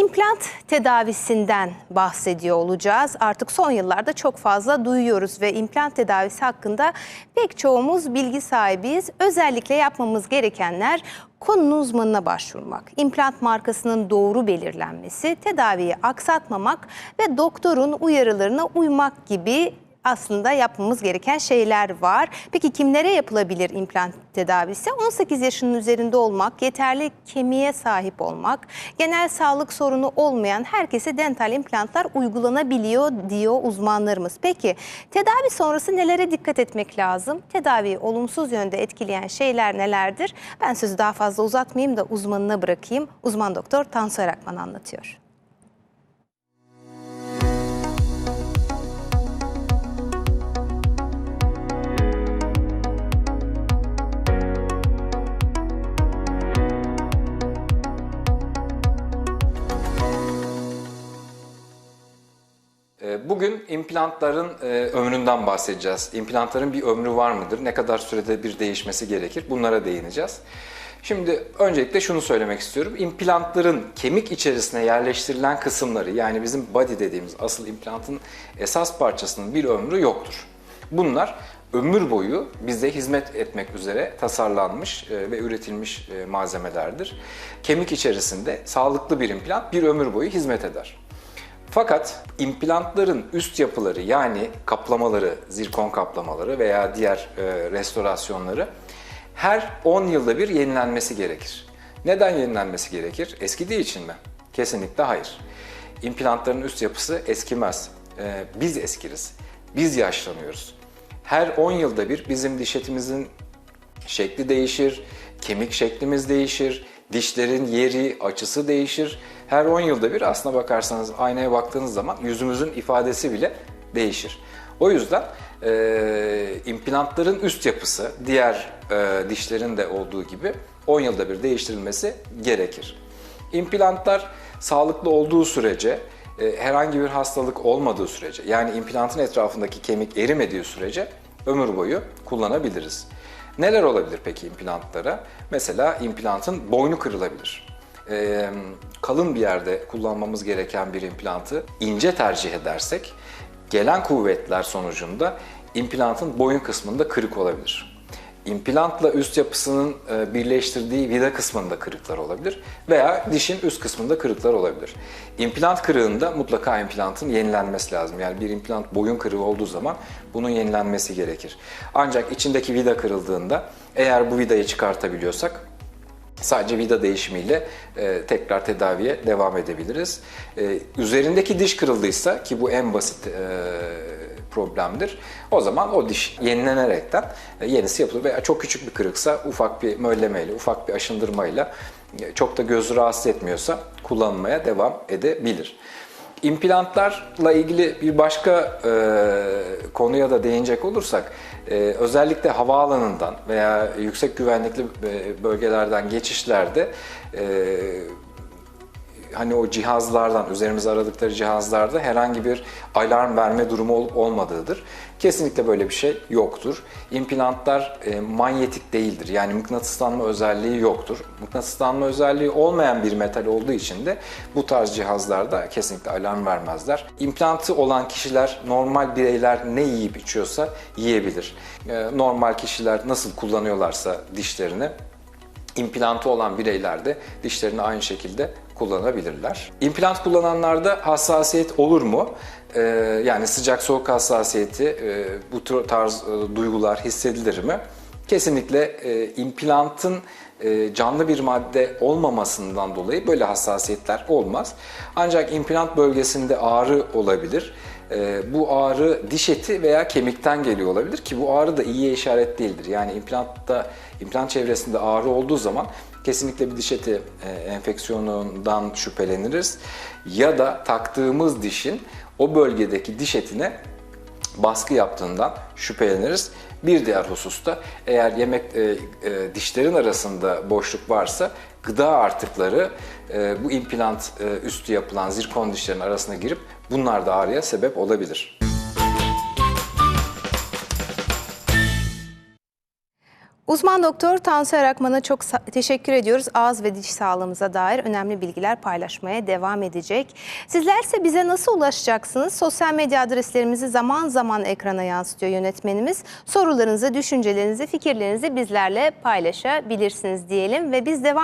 İmplant tedavisinden bahsediyor olacağız. Artık son yıllarda çok fazla duyuyoruz ve implant tedavisi hakkında pek çoğumuz bilgi sahibiyiz. Özellikle yapmamız gerekenler konunun uzmanına başvurmak, implant markasının doğru belirlenmesi, tedaviyi aksatmamak ve doktorun uyarılarına uymak gibi aslında yapmamız gereken şeyler var. Peki kimlere yapılabilir implant tedavisi? 18 yaşının üzerinde olmak, yeterli kemiğe sahip olmak, genel sağlık sorunu olmayan herkese dental implantlar uygulanabiliyor diyor uzmanlarımız. Peki tedavi sonrası nelere dikkat etmek lazım? Tedaviyi olumsuz yönde etkileyen şeyler nelerdir? Ben sözü daha fazla uzatmayayım da uzmanına bırakayım. Uzman doktor Tansu Erakman anlatıyor. Bugün implantların e, ömründen bahsedeceğiz. İmplantların bir ömrü var mıdır? Ne kadar sürede bir değişmesi gerekir? Bunlara değineceğiz. Şimdi öncelikle şunu söylemek istiyorum. İmplantların kemik içerisine yerleştirilen kısımları yani bizim body dediğimiz asıl implantın esas parçasının bir ömrü yoktur. Bunlar ömür boyu bize hizmet etmek üzere tasarlanmış e, ve üretilmiş e, malzemelerdir. Kemik içerisinde sağlıklı bir implant bir ömür boyu hizmet eder. Fakat implantların üst yapıları yani kaplamaları, zirkon kaplamaları veya diğer e, restorasyonları her 10 yılda bir yenilenmesi gerekir. Neden yenilenmesi gerekir? Eskidiği için mi? Kesinlikle hayır. İmplantların üst yapısı eskimez. E, biz eskiriz. Biz yaşlanıyoruz. Her 10 yılda bir bizim diş etimizin şekli değişir, kemik şeklimiz değişir, dişlerin yeri, açısı değişir. Her 10 yılda bir aslına bakarsanız aynaya baktığınız zaman yüzümüzün ifadesi bile değişir. O yüzden e, implantların üst yapısı diğer e, dişlerin de olduğu gibi 10 yılda bir değiştirilmesi gerekir. İmplantlar sağlıklı olduğu sürece e, herhangi bir hastalık olmadığı sürece yani implantın etrafındaki kemik erimediği sürece ömür boyu kullanabiliriz. Neler olabilir peki implantlara? Mesela implantın boynu kırılabilir. Ee, kalın bir yerde kullanmamız gereken bir implantı ince tercih edersek gelen kuvvetler sonucunda implantın boyun kısmında kırık olabilir. İmplantla üst yapısının e, birleştirdiği vida kısmında kırıklar olabilir veya dişin üst kısmında kırıklar olabilir. İmplant kırığında mutlaka implantın yenilenmesi lazım. Yani bir implant boyun kırığı olduğu zaman bunun yenilenmesi gerekir. Ancak içindeki vida kırıldığında eğer bu vidayı çıkartabiliyorsak Sadece vida değişimiyle e, tekrar tedaviye devam edebiliriz. E, üzerindeki diş kırıldıysa ki bu en basit e, problemdir. O zaman o diş yenilenerekten e, yenisi yapılır veya çok küçük bir kırıksa ufak bir möllemeyle, ufak bir aşındırmayla e, çok da gözü rahatsız etmiyorsa kullanılmaya devam edebilir. İmplantlarla ilgili bir başka e, konuya da değinecek olursak, e, özellikle havaalanından veya yüksek güvenlikli e, bölgelerden geçişlerde e, hani o cihazlardan, üzerimize aradıkları cihazlarda herhangi bir alarm verme durumu olup olmadığıdır. Kesinlikle böyle bir şey yoktur. İmplantlar e, manyetik değildir. Yani mıknatıslanma özelliği yoktur. Mıknatıslanma özelliği olmayan bir metal olduğu için de bu tarz cihazlarda kesinlikle alarm vermezler. İmplantı olan kişiler, normal bireyler ne yiyip içiyorsa yiyebilir. E, normal kişiler nasıl kullanıyorlarsa dişlerini İmplantı olan bireyler de dişlerini aynı şekilde kullanabilirler. İmplant kullananlarda hassasiyet olur mu? Ee, yani sıcak soğuk hassasiyeti, e, bu tarz e, duygular hissedilir mi? Kesinlikle e, implantın e, canlı bir madde olmamasından dolayı böyle hassasiyetler olmaz. Ancak implant bölgesinde ağrı olabilir. E, bu ağrı diş eti veya kemikten geliyor olabilir ki bu ağrı da iyiye işaret değildir. Yani implantta implant çevresinde ağrı olduğu zaman kesinlikle bir diş eti e, enfeksiyonundan şüpheleniriz ya da taktığımız dişin o bölgedeki diş etine baskı yaptığından şüpheleniriz. Bir diğer hususta eğer yemek e, e, dişlerin arasında boşluk varsa gıda artıkları e, bu implant e, üstü yapılan zirkon dişlerin arasına girip bunlar da ağrıya sebep olabilir. Uzman doktor Tansu Erakman'a çok teşekkür ediyoruz. Ağız ve diş sağlığımıza dair önemli bilgiler paylaşmaya devam edecek. Sizlerse bize nasıl ulaşacaksınız? Sosyal medya adreslerimizi zaman zaman ekrana yansıtıyor yönetmenimiz. Sorularınızı, düşüncelerinizi, fikirlerinizi bizlerle paylaşabilirsiniz diyelim ve biz devam